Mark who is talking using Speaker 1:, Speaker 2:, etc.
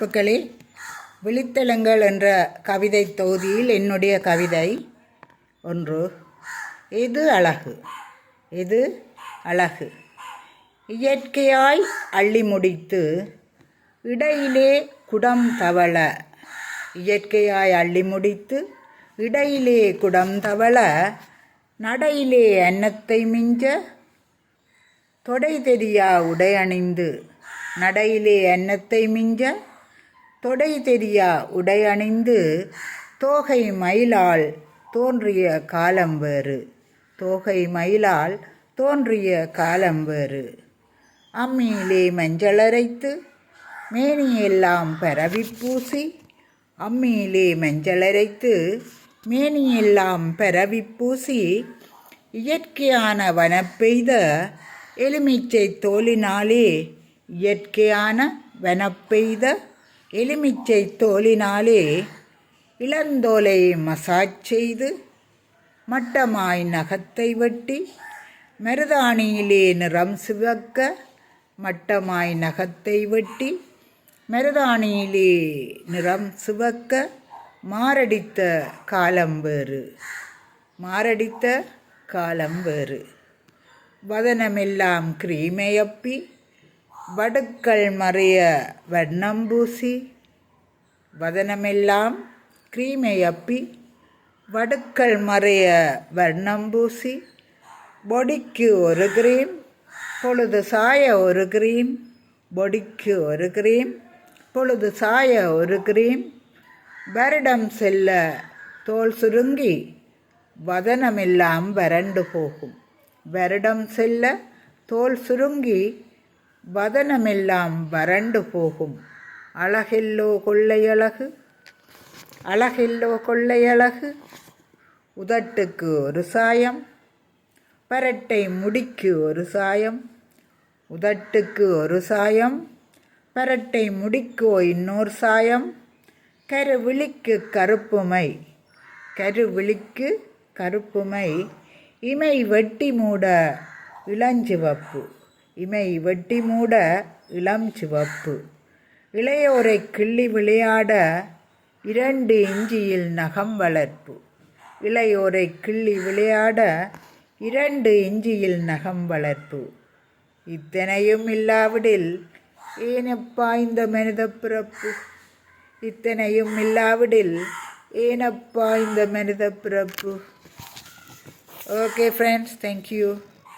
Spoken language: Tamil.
Speaker 1: மக்களே விழித்தளங்கள் என்ற கவிதை தொகுதியில் என்னுடைய கவிதை ஒன்று. இது அழகு. இது அழகு. இயற்கையாய் அள்ளி முடித்து இடையிலே குடம் தவள. இயற்கையாய் அள்ளி முடித்து இடையிலே குடம் தவள. நடையிலே அன்னத்தை மிஞ்ச தொடை தெரியா உடை அணிந்து. நடையிலே அன்னத்தை மிஞ்ச தொடை தெரியா உடை அணிந்து தோகை மயிலால் தோன்றிய காலம் வேறு. தோகை மயிலால் தோன்றிய காலம் வேறு. அம்மியிலே மஞ்சளரைத்து மேனியெல்லாம் பரவி பூசி அம்மியிலே மஞ்சளரைத்து மேனியெல்லாம் பரவி பூசி இயற்கையான வனப்பெய்த எலுமிச்சை தோலினாலே இயற்கையான வனப்பெய்த எலுமிச்சை தோலினாலே இளந்தோலை மசாஜ் செய்து மட்டமாய் நகத்தை வெட்டி மருதாணியிலே நிறம் சிவக்க மட்டமாய் நகத்தை வெட்டி மருதாணியிலே நிறம் சிவக்க மாரடித்த காலம் வேறு. மாரடித்த காலம் வேறு. வதனமெல்லாம் கிரீமையப்பி வடுக்கள் மறைய வண்ணம்பூசி வதனமெல்லாம் கிரீமை அப்பி வடுக்கள் மறைய வண்ணம்பூசி பொடிக்கு ஒரு கிரீம் பொழுது சாய ஒரு கிரீம் பொடிக்கு ஒரு கிரீம் பொழுது சாய ஒரு கிரீம் வருடம் செல்ல தோல் சுருங்கி வதனமெல்லாம் வறண்டு போகும். வருடம் செல்ல தோல் சுருங்கி வதனமெல்லாம் வறண்டு போகும். அழகெல்லோ கொள்ளையழகு? அழகெல்லோ கொள்ளையழகு? உதட்டுக்கு ஒரு சாயம். பரட்டை முடிக்கு ஒரு சாயம். உதட்டுக்கு ஒரு சாயம். பரட்டை முடிக்கோ இன்னொரு சாயம். கருவிழிக்கு கருப்புமை. கருவிழிக்கு கருப்புமை. இமை வெட்டி மூட இளஞ்சிவப்பு. இமை வெட்டி மூட இளம் சிவப்பு. இளையோரை கிள்ளி விளையாட இரண்டு இஞ்சியில் நகம் வளர்ப்பு. இளையோரை கிள்ளி விளையாட இரண்டு இஞ்சியில் நகம் வளர்ப்பு. இத்தனையும் இல்லாவிடில் ஏனப்பா இந்த மனித பிறப்பு? இத்தனையும் இல்லாவிடில் ஏனப்பா இந்த மனித பிறப்பு? Okay friends thank you